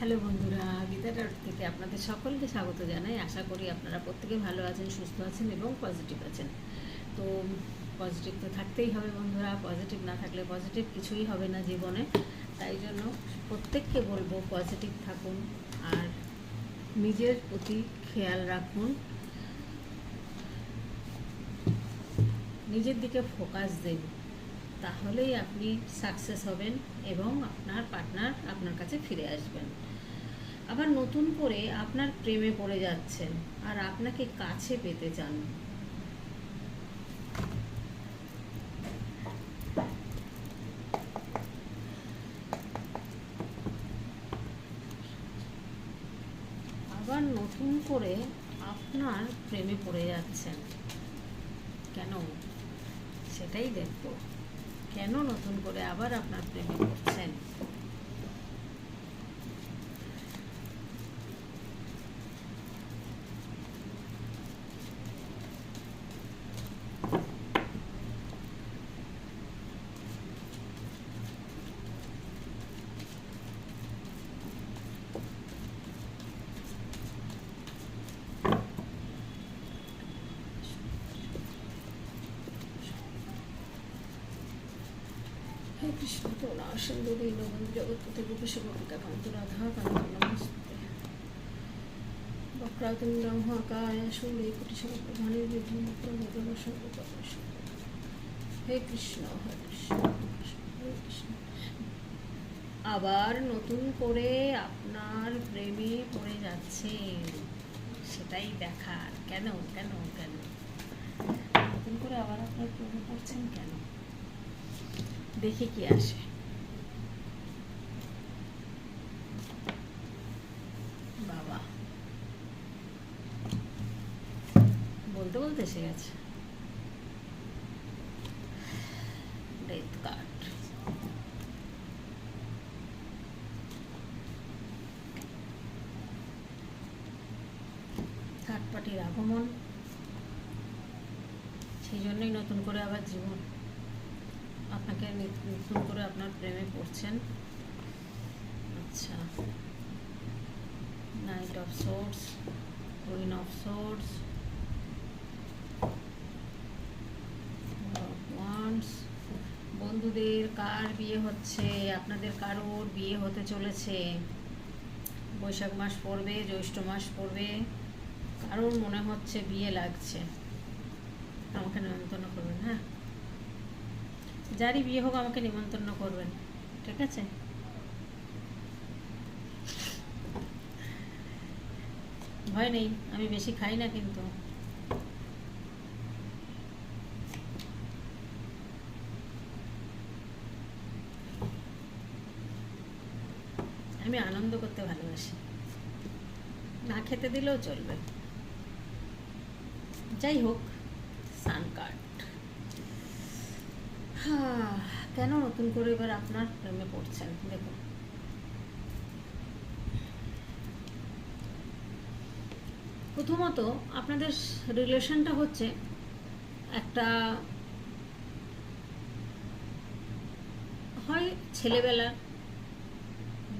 Hello বন্ধুরা, Gita dot থেকে আপনাদের সকলকে স্বাগত জানাই। আশা করি আপনারা প্রত্যেকে ভালো আছেন, সুস্থ আছেন এবং পজিটিভ আছেন। তো পজিটিভ তো থাকতেই হবে বন্ধুরা পজিটিভ না থাকলে পজিটিভ কিছুই হবে না জীবনে। তাই জন্য প্রত্যেককে বলব পজিটিভ থাকুন আর নিজের প্রতি খেয়াল রাখুন। নিজের দিকে ফোকাস দিন তাহলেই আপনি সাকসেস হবেন এবং আপনার পার্টনার আপনার কাছে ফিরে আসবেন। আবার নতুন করে আপনার প্রেমে পড়ে যাচ্ছেন, আর আপনাকে কাছে পেতে চান। আবার নতুন করে আপনার প্রেমে পড়ে যাচ্ছেন। কেন? সেটাই দেখব। কেন নতুন করে আবার আপনার প্রেমে পড়ছেন হে কৃষ্ণ কৃষ্ণ কৃষ্ণ। আবার নতুন করে আপনার প্রেমে পড়ে যাচ্ছে। সেটাই দেখার। কেন কেন কেন? নতুন করে আবার আপনার প্রেমে পড়ছেন কেন? দেখে কি আসে বাবা বলতে বলতে এসে গেছে। ডেথ কার্ড থার্ড পার্টির আগমন। সেই জন্যই নতুন করে আবার জীবন আপনাকে নতুন করে আপনার প্রেমে পড়ছেন। আচ্ছা। Knight of swords queen of swords বন্ধুদের কার বিয়ে হচ্ছে? আপনাদের কারোর বিয়ে হতে চলেছে? বৈশাখ মাস পড়বে, জ্যৈষ্ঠ মাস পড়বে। কারোর মনে হচ্ছে বিয়ে লাগছে। আমাকে নিমন্ত্রণ করবেন হ্যাঁ? যারই বিয়ে হোক, আমাকে নিমন্ত্রণ করবেন, ঠিক আছে? ভয় নেই, আমি বেশি খাই না কিন্তু। আমি আনন্দ করতে ভালোবাসি। না খেতে দিলেও চলবে। যাই হোক সান কার্ড। কেন নতুন করে এবার আপনার প্রেমে পড়ছেন? দেখুন। প্রথমত আপনাদের রিলেশনটা হচ্ছে একটা হয় ছেলেবেলা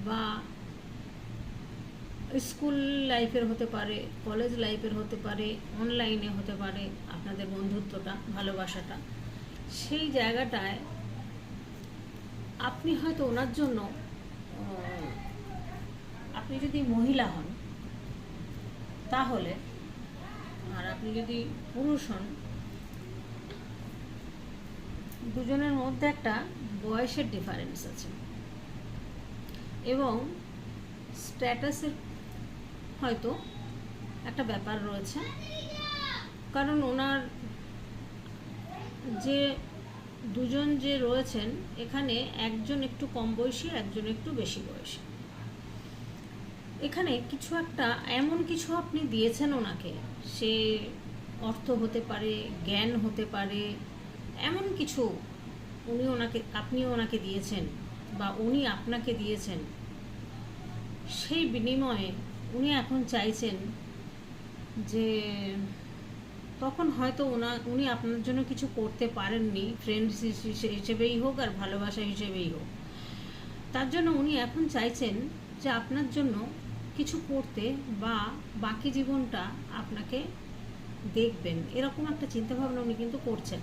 বা স্কুল লাইফের হতে পারে, কলেজ লাইফের হতে পারে, অনলাইনে হতে পারে, আপনাদের বন্ধুত্বটা, ভালোবাসাটা, সেই জায়গাটায় আপনি হয়তো ওনার জন্য আপনি যদি মহিলা হন, তাহলে, আর আপনি যদি পুরুষ হন, দুজনের মধ্যে একটা বয়সের ডিফারেন্স আছে। এবং স্ট্যাটাসের হয়তো একটা ব্যাপার রয়েছে। কারণ ওনার যে দুজন যে রয়েছেন, এখানে একজন একটু কম বয়সী, একজন একটু বেশি বয়সী। এখানে কিছু একটা, এমন কিছু আপনি দিয়েছেন ওনাকে, সে অর্থ হতে পারে, জ্ঞান হতে পারে, এমন কিছু উনি ওনাকে আপনি ওনাকে দিয়েছেন। বা উনি আপনাকে দিয়েছেন, সেই বিনিময়ে উনি এখন চাইছেন যে তখন হয়তো ওনা, উনি আপনার জন্য কিছু করতে পারেননি ফ্রেন্ডস হিসেবেই হোক আর ভালোবাসা হিসেবেই হোক। তার জন্য উনি এখন চাইছেন যে আপনার জন্য কিছু করতে বা বাকি জীবনটা আপনাকে দেখবেন। এরকম একটা চিন্তাভাবনা উনি কিন্তু করছেন।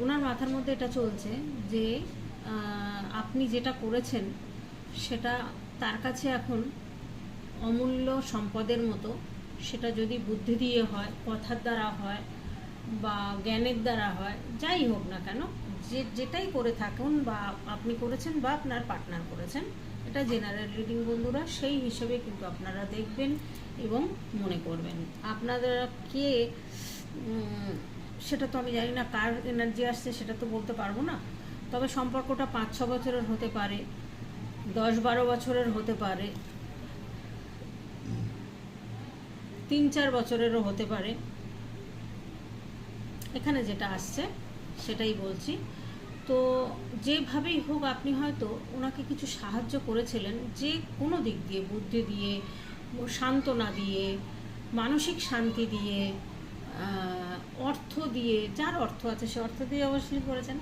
ওনার মাথার মধ্যে এটা চলছে যে আপনি যেটা করেছেন, সেটা তার কাছে এখন অমূল্য সম্পদের মতো। সেটা যদি বুদ্ধি দিয়ে হয়, কথার দ্বারা হয় বা জ্ঞানের দ্বারা হয়, যাই হোক না কেন, যে যেটাই করে থাকুন বা আপনি করেছেন বা আপনার পার্টনার করেছেন, এটা জেনারেল রিডিং বন্ধুরা, সেই হিসেবে কিন্তু আপনারা দেখবেন এবং মনে করবেন। আপনারা কে সেটা তো আমি জানি না, কার এনার্জি আসছে সেটা তো বলতে পারব না। তবে সম্পর্কটা পাঁচ ছ বছরের হতে পারে দশ বারো বছরের হতে পারে তিন চার বছরেরও হতে পারে। এখানে যেটা আসছে, সেটাই বলছি। তো যেভাবেই হোক আপনি হয়তো ওনাকে কিছু সাহায্য করেছিলেন, যে কোনো দিক দিয়ে, বুদ্ধি দিয়ে সান্ত্বনা দিয়ে, মানসিক শান্তি দিয়ে অর্থ দিয়ে, যার অর্থ আছে সে অর্থ দিয়ে অবশ্যই করেছেন।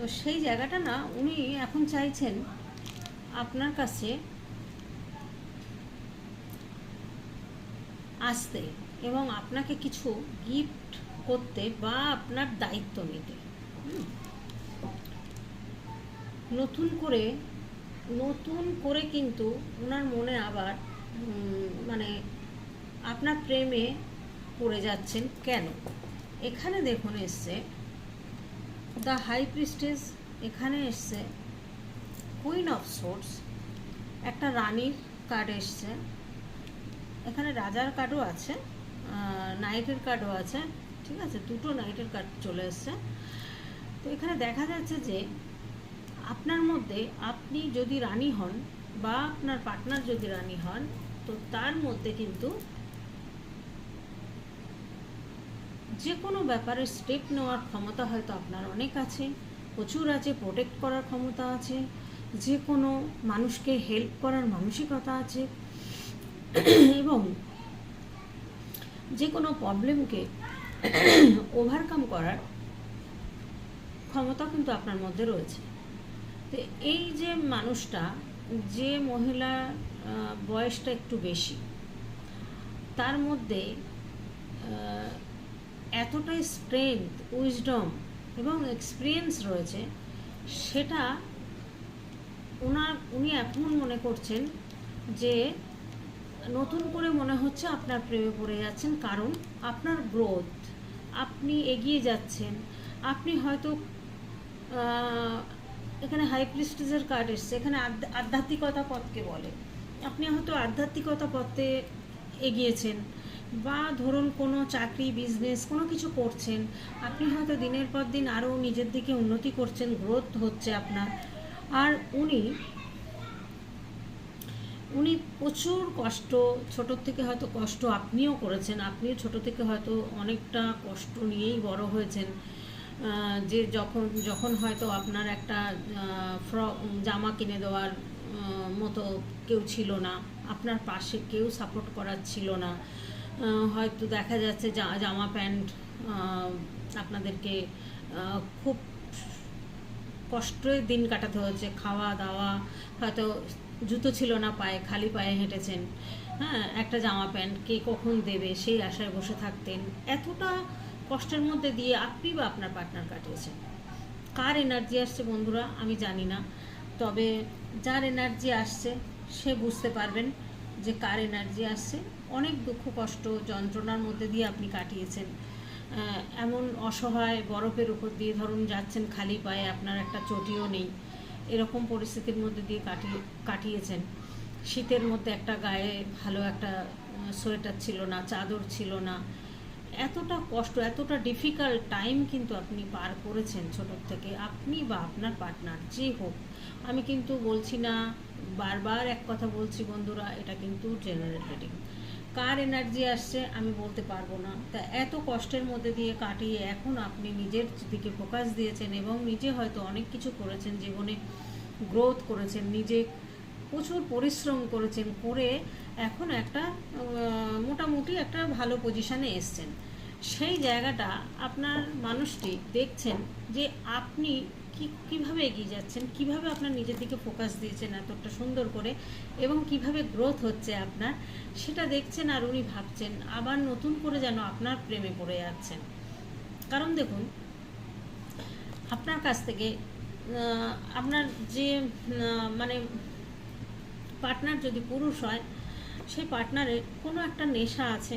তো সেই জায়গাটা না উনি এখন চাইছেন আপনার কাছে আসতে এবং আপনাকে কিছু গিফট করতে বা আপনার দায়িত্ব নিতে। নতুন করে নতুন করে কিন্তু ওনার মনে আবার মানে আপনার প্রেমে পড়ে যাচ্ছেন কেন? এখানে দেখুন এসছে দ্য হাই প্রিস্টেস এখানে এসছে। কুইন অফ সোর্স একটা রানীর কার্ড এসছে। এখানে রাজার কার্ডও আছে নাইটের কার্ডও আছে, ঠিক আছে? দুটো নাইটের কার্ড চলে এসছে। তো এখানে দেখা যাচ্ছে যে আপনার মধ্যে আপনি যদি রানী হন বা আপনার পার্টনার যদি রানী হন, তো তার মধ্যে কিন্তু যে কোনো ব্যাপারে স্টেপ নেওয়ার ক্ষমতা হয়তো আপনার অনেক আছে। প্রচুর আছে প্রোটেক্ট করার ক্ষমতা আছে। যে কোনো মানুষকে হেল্প করার মানসিকতা আছে। এবং যে কোনো প্রবলেমকে ওভারকাম করার ক্ষমতা কিন্তু আপনার মধ্যে রয়েছে। তো এই যে মানুষটা, যে মহিলা বয়সটা একটু বেশি, তার মধ্যে এতটাই স্ট্রেংথ উইজডম এবং এক্সপিরিয়েন্স রয়েছে, সেটা ওনার উনি এখন মনে করছেন যে নতুন করে মনে হচ্ছে আপনার প্রেমে পড়ে যাচ্ছেন কারণ আপনার গ্রোথ আপনি এগিয়ে যাচ্ছেন, আপনি হয়তো এখানে হাই প্রিস্টেজের কার্ড এসছে, এখানে আধ্যাত্মিকতা পথকে বলে। আপনি হয়তো আধ্যাত্মিকতা পথে এগিয়েছেন। বা ধরুন কোনো চাকরি বিজনেস কোনো কিছু করছেন, আপনি হয়তো দিনের পর দিন আরও নিজের দিকে উন্নতি করছেন গ্রোথ হচ্ছে আপনার। আর উনি উনি প্রচুর কষ্ট ছোটোর থেকে হয়তো কষ্ট আপনিও করেছেন, আপনিও ছোট থেকে হয়তো অনেকটা কষ্ট নিয়েই বড় হয়েছেন। যে যখন যখন হয়তো আপনার একটা ফ্রক জামা কিনে দেওয়ার মতো কেউ ছিল না, আপনার পাশে কেউ সাপোর্ট করার ছিল না। হয়তো দেখা যাচ্ছে জামা প্যান্ট আপনাদেরকে খুব কষ্টে দিন কাটাতে হচ্ছে। খাওয়া দাওয়া হয়তো জুতো ছিল না পায়ে, খালি পায়ে হেঁটেছেন। হ্যাঁ একটা জামা প্যান্ট কে কখন দেবে? সেই আশায় বসে থাকতেন। এতটা কষ্টের মধ্যে দিয়ে আপনি বা আপনার পার্টনার কাটিয়েছেন। কার এনার্জি আসছে বন্ধুরা, আমি জানি না। তবে যার এনার্জি আসছে, সে বুঝতে পারবেন যে কার এনার্জি আসছে। অনেক দুঃখ, কষ্ট, যন্ত্রণার মধ্যে দিয়ে আপনি কাটিয়েছেন। এমন অসহায় বরফের উপর দিয়ে ধরুন যাচ্ছেন খালি পায়ে, আপনার একটা চটিও নেই। এরকম পরিস্থিতির মধ্যে দিয়ে কাটিয়ে, কাটিয়েছেন। শীতের মধ্যে একটা গায়ে ভালো একটা সোয়েটার ছিল না, চাদর ছিল না। এতটা কষ্ট, এতটা ডিফিকাল্ট টাইম কিন্তু আপনি পার করেছেন ছোটোর থেকে। আপনি বা আপনার পার্টনার যে হোক। আমি কিন্তু বলছি না, বারবার এক কথা বলছি বন্ধুরা, এটা কিন্তু জেনারেল রিডিং কার এনার্জি আসছে আমি বলতে পারব না। তা এত কষ্টের মধ্যে দিয়ে কাটিয়ে এখন আপনি নিজের দিকে ফোকাস দিয়েছেন এবং নিজে হয়তো অনেক কিছু করেছেন, জীবনে গ্রোথ করেছেন, নিজে প্রচুর পরিশ্রম করেছেন, করে এখন একটা মোটামুটি একটা ভালো পজিশানে এসছেন। সেই জায়গাটা আপনার মানুষটি দেখছেন যে আপনি কি, কীভাবে এগিয়ে যাচ্ছেন? কীভাবে আপনার নিজের দিকে ফোকাস দিয়েছেন এতটা সুন্দর করে? এবং কীভাবে গ্রোথ হচ্ছে আপনার? সেটা দেখছেন আর উনি ভাবছেন, আবার নতুন করে যেন আপনার প্রেমে পড়ে যাচ্ছেন। কারণ দেখুন, আপনার কাছ থেকে আপনার যে মানে পার্টনার যদি পুরুষ হয়, সেই পার্টনারের কোনো একটা নেশা আছে।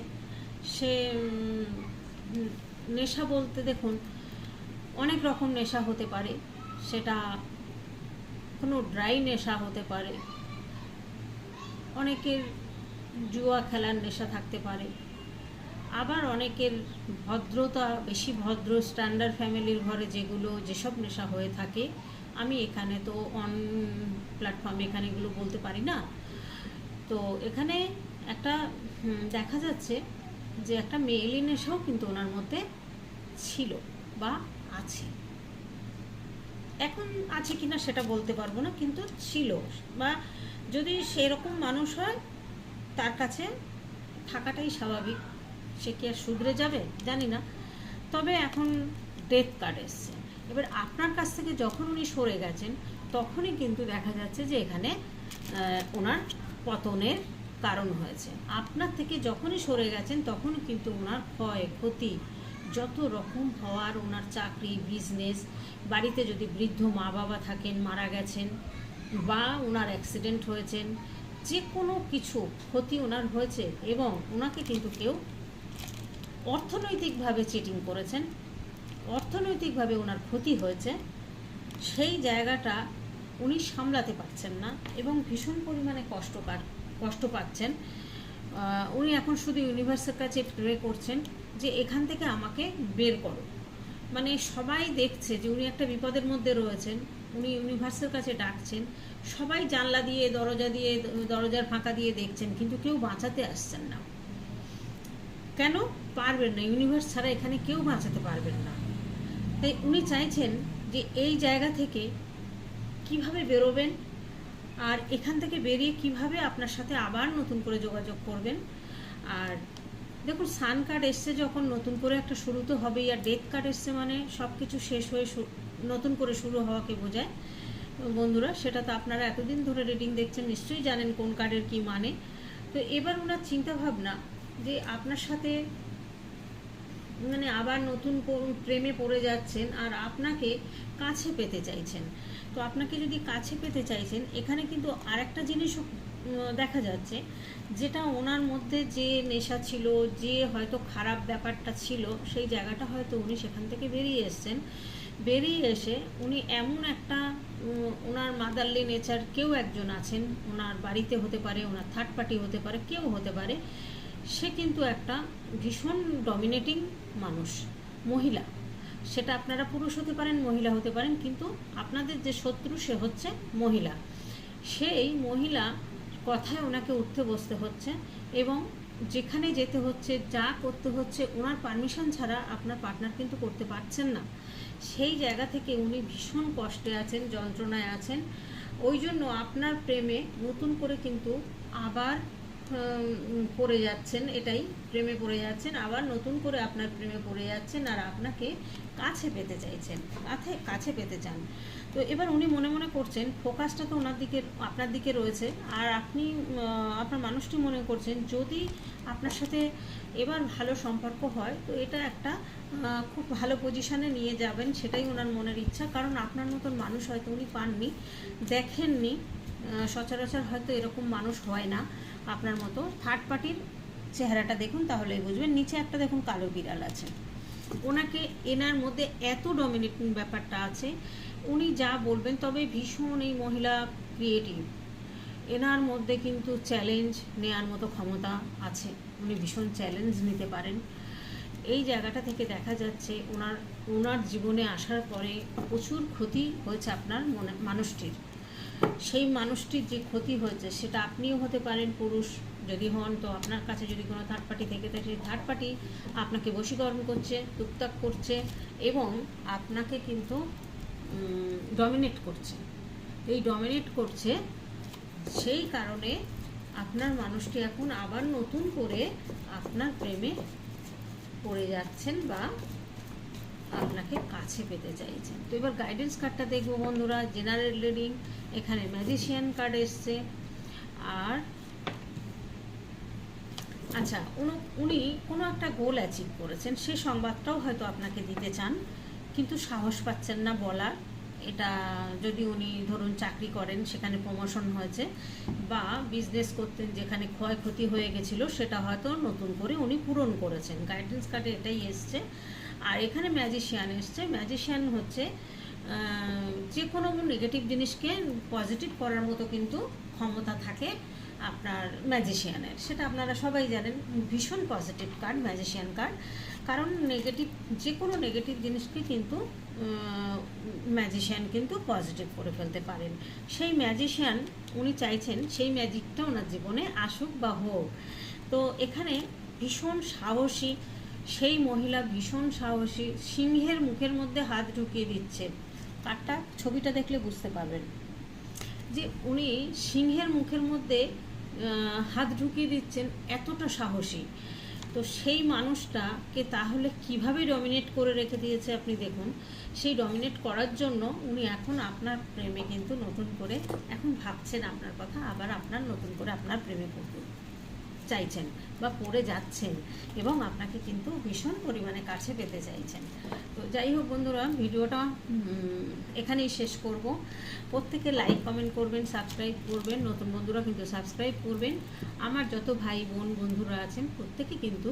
সে নেশা বলতে দেখুন, অনেক রকম নেশা হতে পারে। সেটা কোনো ড্রাই নেশা হতে পারে। অনেকের জুয়া খেলার নেশা থাকতে পারে। আবার অনেকের ভদ্রতা, বেশি ভদ্র স্ট্যান্ডার্ড ফ্যামিলির ঘরে যেগুলো, যেসব নেশা হয়ে থাকে, আমি এখানে তো অন প্ল্যাটফর্মে এখানে এগুলো বলতে পারি না। তো এখানে একটা দেখা যাচ্ছে যে একটা মেয়েলি নেশাও কিন্তু ওনার মধ্যে ছিল বা আছে। এখন আছে কিনা সেটা বলতে পারব না, কিন্তু ছিল। বা যদি সেরকম মানুষ হয়, তার কাছে থাকাটাই স্বাভাবিক। সে কি আর শুধরে যাবে? জানি না। তবে এখন ডেথ কার্ড এসছে। এবার আপনার কাছ থেকে যখন উনি সরে গেছেন, তখনই কিন্তু দেখা যাচ্ছে যে এখানে ওনার পতনের কারণ হয়েছে। আপনার থেকে যখনই সরে গেছেন, তখনই কিন্তু ওনার ক্ষয় ক্ষতি যত রকম হওয়ার ওনার চাকরি বিজনেস বাড়িতে যদি বৃদ্ধ মা বাবা থাকেন, মারা গেছেন বা ওনার অ্যাক্সিডেন্ট হয়েছেন, যে কোনো কিছু ক্ষতি ওনার হয়েছে এবং ওনাকে কিন্তু কেউ অর্থনৈতিকভাবে চিটিং করেছেন, অর্থনৈতিকভাবে ওনার ক্ষতি হয়েছে, সেই জায়গাটা উনি সামলাতে পারছেন না এবং ভীষণ পরিমাণে কষ্টকার, কষ্ট পাচ্ছেন। উনি এখন শুধু ইউনিভার্সের কাছে প্রে করছেন। যে এখান থেকে আমাকে বের করো। মানে সবাই দেখছে যে উনি একটা বিপদের মধ্যে রয়েছেন, উনি ইউনিভার্সের কাছে ডাকছেন, সবাই জানলা দিয়ে, দরজা দিয়ে, দরজার ফাঁকা দিয়ে দেখছেন, কিন্তু কেউ বাঁচাতে আসছেন না। কেন? পারবেন না ইউনিভার্স ছাড়া এখানে কেউ বাঁচাতে পারবেন না। তাই উনি চাইছেন যে এই জায়গা থেকে কীভাবে বেরোবেন আর এখান থেকে বেরিয়ে কীভাবে আপনার সাথে আবার নতুন করে যোগাযোগ করবেন। আর দেখুন সান কার্ড এসছে যখন নতুন করে একটা শুরু তো হবেই, আর ডেথ কার্ড এসছে মানে সব কিছু শেষ হয়ে নতুন করে শুরু হওয়াকে বোঝায়। বন্ধুরা, সেটা তো আপনারা এতদিন ধরে রিডিং দেখছেন, নিশ্চয়ই জানেন কোন কার্ডের কি মানে। তো এবার ওনার চিন্তাভাবনা যে আপনার সাথে মানে আবার নতুন প্রেমে পড়ে যাচ্ছেন আর আপনাকে কাছে পেতে চাইছেন। তো আপনাকে যদি কাছে পেতে চাইছেন, এখানে কিন্তু আরেকটা জিনিসও দেখা যাচ্ছে যেটা ওনার মধ্যে যে নেশা ছিল, যে হয়তো খারাপ ব্যাপারটা ছিল, সেই জায়গাটা হয়তো উনি সেখান থেকে বেরিয়ে এসেছেন। বেরিয়ে এসে উনি এমন একটা ওনার মাদারলি নেচার কেউ একজন আছেন, ওনার বাড়িতে হতে পারে, ওনার থার্ড পার্টি হতে পারে, কেউ হতে পারে, সে কিন্তু একটা ভীষণ ডমিনেটিং মানুষ, মহিলা। সেটা আপনারা পুরুষ হতে পারেন, মহিলা হতে পারেন, কিন্তু আপনাদের যে শত্রু সে হচ্ছে মহিলা। সেই মহিলা কথায় ওনাকে উঠতে বসতে হচ্ছে এবং যেখানে যেতে হচ্ছে, যা করতে হচ্ছে, ওনার পারমিশন ছাড়া আপনার পার্টনার কিন্তু করতে পারছেন না। সেই জায়গা থেকে উনি ভীষণ কষ্টে আছেন, যন্ত্রণায় আছেন। ওই জন্য আপনার প্রেমে নতুন করে কিন্তু আবার পড়ে যাচ্ছেন, এটাই প্রেমে পড়ে যাচ্ছেন, আবার নতুন করে আপনার প্রেমে পড়ে যাচ্ছেন আর আপনাকে কাছে পেতে চাইছেন, কাছে কাছে পেতে চান। তো এবার উনি মনে মনে করছেন, ফোকাসটা তো ওনার দিকে, আপনার দিকে রয়েছে, আর আপনি আপনার মানুষটি মনে করছেন, যদি আপনার সাথে এবার ভালো সম্পর্ক হয়, তো এটা একটা খুব ভালো পজিশনে নিয়ে যাবেন, সেটাই ওনার মনের ইচ্ছা, কারণ আপনার মতন মানুষ হয়তো উনি পাননি, দেখেননি সচরাচর হয়তো এরকম মানুষ হয় না। আপনার মতো থার্ড পার্টির চেহারাটা দেখুন, তাহলেই বুঝবেন। নিচে একটা দেখুন কালো বিড়াল আছে। ওনাকে এনার মধ্যে এত ডমিনেটিং ব্যাপারটা আছে, উনি যা বলবেন, তবে ভীষণ এই মহিলা ক্রিয়েটিভ এনার মধ্যে কিন্তু চ্যালেঞ্জ নেওয়ার মতো ক্ষমতা আছে। উনি ভীষণ চ্যালেঞ্জ নিতে পারেন। এই জায়গাটা থেকে দেখা যাচ্ছে ওনার ওনার জীবনে আসার পরে প্রচুর ক্ষতি হয়েছে আপনার মনে, মানুষটির। সেই মানুষটির যে ক্ষতি হয়েছে, সেটা আপনিও হতে পারেন পুরুষ যদি হন, তো আপনার কাছে যদি কোনো থার্ড পার্টি থেকে থাকে, সেই থার্ড পার্টি আপনাকে বশীকরণ করছে, টুকটাক করছে এবং আপনাকে কিন্তু ডমিনেট করছে। এই ডমিনেট করছে, সেই কারণে আপনার মানুষটি এখন আবার নতুন করে আপনার প্রেমে পড়ে যাচ্ছেন বা আপনাকে কাছে পেতে চাইছেন তো এবার গাইডেন্স কার্ডটা দেখব বন্ধুরা জেনারেল রিডিং এখানে ম্যাজিশিয়ান কার্ড এসছে। আর আচ্ছা উনি কোনো একটা গোল অ্যাচিভ করেছেন, সে সংবাদটাও হয়তো আপনাকে দিতে চান, কিন্তু সাহস পাচ্ছেন না বলার। এটা যদি উনি ধরুন চাকরি করেন, সেখানে প্রমোশন হয়েছে বা বিজনেস করতেন, যেখানে ক্ষয়ক্ষতি হয়ে গেছিল, সেটা হয়তো নতুন করে উনি পূরণ করেছেন। গাইডেন্স কার্ডে এটাই এসছে। আর এখানে ম্যাজিশিয়ান এসছে। ম্যাজিশিয়ান হচ্ছে যে কোনো নেগেটিভ জিনিসকে পজিটিভ করার মতো কিন্তু ক্ষমতা থাকে আপনার ম্যাজিশিয়ানের সেটা আপনারা সবাই জানেন। ভীষণ পজিটিভ কার্ড ম্যাজিশিয়ান কার্ড কারণ নেগেটিভ যে কোনো নেগেটিভ জিনিসকে কিন্তু ম্যাজিশিয়ান কিন্তু পজিটিভ করে ফেলতে পারেন। সেই ম্যাজিশিয়ান উনি চাইছেন সেই ম্যাজিকটা ওনার জীবনে আসুক বা হোক। তো এখানে ভীষণ সাহসী, সেই মহিলা ভীষণ সাহসী, সিংহের মুখের মধ্যে হাত ঢুকিয়ে দিচ্ছে। কার্ডটা ছবিটা দেখলে বুঝতে পারবেন। যে উনি সিংহের মুখের মধ্যে হাত ঢুকিয়ে দিচ্ছেন, এতটা সাহসী। তো সেই মানুষটাকে তাহলে কীভাবে ডমিনেট করে রেখে দিয়েছে আপনি দেখুন। সেই ডমিনেট করার জন্য উনি এখন আপনার প্রেমে কিন্তু নতুন করে, এখন ভাবছেন আপনার কথা, আবার আপনার নতুন করে আপনার প্রেমে পড়তে চাইছেন। বা পড়ে যাচ্ছেন এবং আপনাকে কিন্তু ভীষণ পরিমাণে কাছে পেতে চাইছেন। তো যাই হোক বন্ধুরা, ভিডিওটা এখানেই শেষ করব। প্রত্যেকে লাইক কমেন্ট করবেন সাবস্ক্রাইব করবেন। নতুন বন্ধুরা কিন্তু সাবস্ক্রাইব করবেন। আমার যত ভাই, বোন, বন্ধুরা আছেন, প্রত্যেকে কিন্তু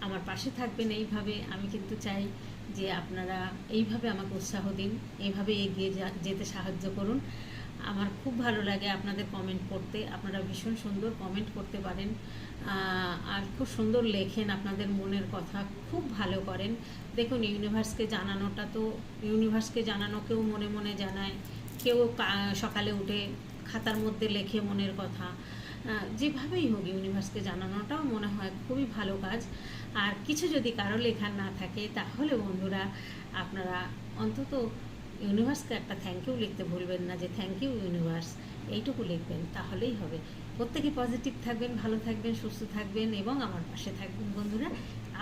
আমার পাশে থাকবেন এইভাবে। আমি কিন্তু চাই যে আপনারা এইভাবে আমাকে উৎসাহ দিন, এইভাবে এগিয়ে যেতে সাহায্য করুন। আমার খুব ভালো লাগে আপনাদের কমেন্ট করতে। আপনারা ভীষণ সুন্দর কমেন্ট করতে পারেন। আর খুব সুন্দর লেখেন আপনাদের মনের কথা, খুব ভালো করেন। দেখুন, ইউনিভার্সকে জানানোটা তো, ইউনিভার্সকে জানানো কেউ মনে মনে জানায়। কেউ সকালে উঠে খাতার মধ্যে লেখে মনের কথা। যেভাবেই হোক ইউনিভার্সকে জানানোটাও মনে হয় খুবই ভালো কাজ। আর কিছু যদি কারও লেখার না থাকে, তাহলে বন্ধুরা, আপনারা অন্তত ইউনিভার্সকে একটা থ্যাংক ইউ লিখতে ভুলবেন না যে থ্যাংক ইউ ইউনিভার্স এইটুকু লিখবেন, তাহলেই হবে। প্রত্যেকে পজিটিভ থাকবেন, ভালো থাকবেন, সুস্থ থাকবেন এবং আমার পাশে থাকবেন বন্ধুরা।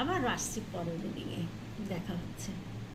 আবার আসছি পরের দিনে দেখা হচ্ছে।